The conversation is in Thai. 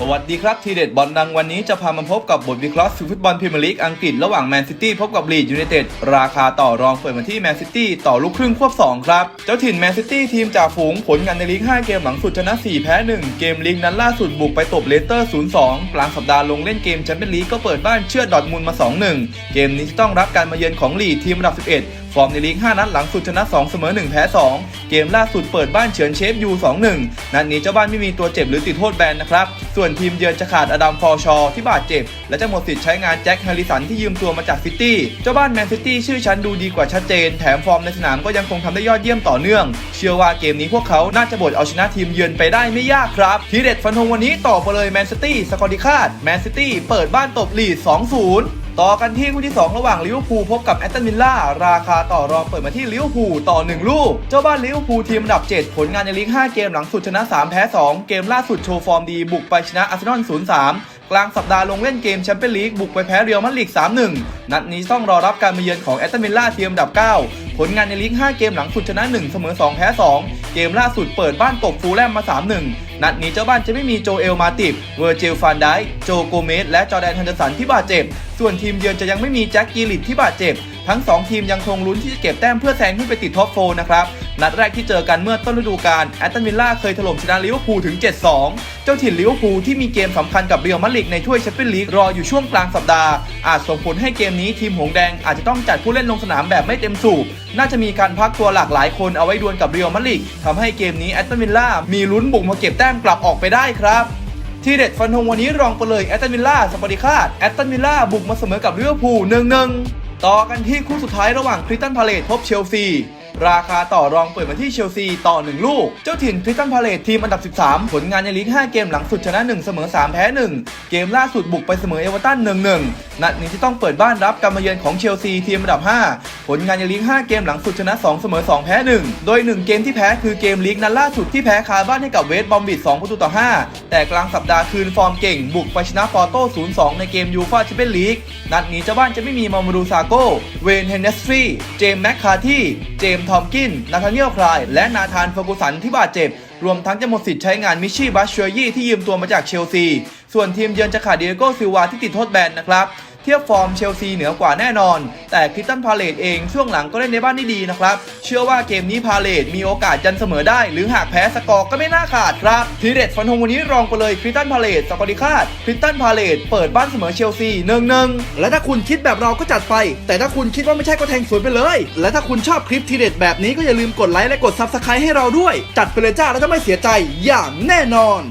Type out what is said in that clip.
สวัสดีครับ ทีเด็ดบอลดังวันนี้จะพามาพบกับบทวิเคราะห์สฟุตบอลพรีเมียร์ลีกอังกฤษระหว่างแมนซิตี้พบกับลีดยูไนเต็ดราคาต่อรองเปิดมาที่แมนซิตี้ต่อลูกครึ่งควบ 2 ครับ เจ้าถิ่นแมนซิตี้ทีมจ่าฝูงผลงานในลีก 5 เกมหลังสุดชนะ 4 แพ้ 1 เกมลีกนั้นล่าสุดบุกไปตบเลสเตอร์ 0-2 กลางสัปดาห์ลงเล่นเกมแชมเปี้ยนลีกก็เปิดบ้านเชื่อดดอทมุนด์มา 2-1 เกมนี้จะต้องรับการมาเยือนของลีดทีมอันดับ 11 ฟอร์มในลีก 5 นัดหลังสุดชนะ 2 เสมอ 1 แพ้ 2 เกมล่าสุดเปิดบ้านเฉือนเชฟยู 2-1 นัดนี้เจ้าบ้านไม่มีตัวเจ็บหรือติดโทษแบนนะครับ ส่วนทีมเยือนจะขาดอดัมฟอร์ชอร์ที่บาดเจ็บ และจะหมดสิทธิ์ใช้งานแจ็คแฮร์ริสันที่ยืมตัวมาจากซิตี้ เจ้าบ้านแมนซิตี้ชื่อชั้นดูดีกว่าชัดเจน แถมฟอร์มในสนามก็ยังคงทำได้ยอดเยี่ยมต่อเนื่อง เชื่อว่าเกมนี้พวกเขาน่าจะบดเอาชนะทีมเยือนไปได้ไม่ยากครับ ทีเด็ดฟันธงวันนี้ต่อไปเลยแมนซิตี้สกอร์ดิคาดแมนซิตี้เปิดบ้านตบลีด 2-0 ต่อกันที่คู่ที่ 2 ระหว่างลิเวอร์พูลพบกับแอตตันวิลล่าราคาต่อรองเปิดมาที่ลิเวอร์พูลต่อ 1 ลูก เจ้าบ้านลิเวอร์พูลทีมอันดับ 7 ผลงานในลีก 5 เกมหลังสุดชนะ 3 แพ้ 2 เกมล่าสุดโชว์ฟอร์มดีบุกไปชนะอาร์เซนอล 0-3 กลางสัปดาห์ลงเล่นเกมแชมเปี้ยนลีกบุกไปแพ้เรียลมาดริด 3-1 นัดนี้ต้องรอรับการมาเยือนของแอตตันวิลล่าทีมอันดับ 9 ผลงานในลีก 5 เกมหลังสุดชนะ 1 เสมอ 2 แพ้ 2 เกมล่าสุดเปิดบ้านตบฟูลแลมมา 3-1 นัดนี้เจ้าบ้านจะไม่มีโจเอลมาติบเวอร์จิลฟานได์โจโกเมสและจอแดนฮันเดอร์สันที่บาดเจ็บส่วนทีมเยือนจะยังไม่มีแจ็คกีลิตที่บาดเจ็บ ทั้ง 2 ทีมยังคงลุ้นที่จะเก็บแต้มเพื่อแซงขึ้นไปติดท็อปโฟนะครับนัดแรกที่เจอกันเมื่อต้นฤดูกาลแอตตันวิลล่าเคยถล่มชนะลิเวอร์พูลถึง 7-2 เจ้าถิ่นลิเวอร์พูลที่มีเกมสำคัญกับเรียลมาดริดในถ้วยแชมเปี้ยนลีกรออยู่ช่วงกลางสัปดาห์ อาจส่งผลให้เกมนี้ทีมหงแดงอาจจะต้องจัดผู้เล่นลงสนามแบบไม่เต็มสูบน่าจะมีการพักตัวหลากหลายคนเอาไว้ดวลกับเรียลมาดริดทำให้เกมนี้แอตตันวิลล่ามีลุ้นบุกมาเก็บแต้มกลับออกไปได้ครับ ทีเด็ดฟันธงวันนี้รองไปเลยแอตตันวิลล่าสปอริคาดแอตตันวิลล่าบุกมาเสมอกับลิเวอร์พูลหนึ่งหนึ่งต่อกันที่คู่สุดท้ายระหว่างคริสตันพาเลตพบเชลซี ราคาต่อรองเปิดมาที่เชลซีต่อ 1 ลูก เจ้าถิ่นคริสตันพาเลตทีมอันดับ 13 ผลงานในลีก 5 เกมหลังสุดชนะ 1 เสมอ 3 แพ้ 1 เกมล่าสุดบุกไปเสมอเอเวอร์ตัน 1-1 นัดนี้ที่ต้องเปิดบ้านรับการมาเยือนของเชลซีทีมอันดับ 5 ผลงานในลีก 5 เกมหลังสุดชนะ 2 เสมอ 2 แพ้ 1 โดย 1 เกมที่แพ้คือเกมลีกนัดล่าสุดที่แพ้คาบ้านให้กับเวสต์บอมบิด2ประตูต่อ 5 แต่กลางสัปดาห์คืนฟอร์มเก่ง บุกไปชนะปอร์โต้ 0-2 ในเกมยูฟ่าแชมเปี้ยนลีกนัดนี้เจ้าบ้านจะไม่มีมามาดูซาโกเวนเฮนเนสฟรีเจมส์แมคคาที่เจมทอมกิน นาธาเนียลคลาย และนาธานเฟอร์กูสันที่บาดเจ็บ รวมทั้งจะหมดสิทธิ์ใช้งานมิชชี่บัชเชอร์ยี่ที่ยืมตัวมาจากเชลซี ส่วนทีมเยือนจะขาดเดียโก้ซิลวาที่ติดโทษแบนนะครับ เทียบฟอร์มเชลซีเหนือกว่าแน่นอน แต่คริสตันพาเลตเองช่วงหลังก็เล่นในบ้านได้ดีนะครับ เชื่อว่าเกมนี้พาเลตมีโอกาสยันเสมอได้ หรือหากแพ้สกอร์ก็ไม่น่าขาดครับทีเด็ดฟันธงวันนี้รองไปเลยคริสตันพาเลตสกอร์ดิคาดคริสตันพาเลตเปิดบ้านเสมอเชลซีหนึ่งหนึ่งและถ้าคุณคิดแบบเราก็จัดไป แต่ถ้าคุณคิดว่าไม่ใช่ก็แทงสวนไปเลย และถ้าคุณชอบคลิปทีเด็ดแบบนี้ก็อย่าลืมกดไลค์และกดซับสไครต์ให้เราด้วย จัดไปเลยจ้าแล้วจะไม่เสียใจอย่างแน่นอน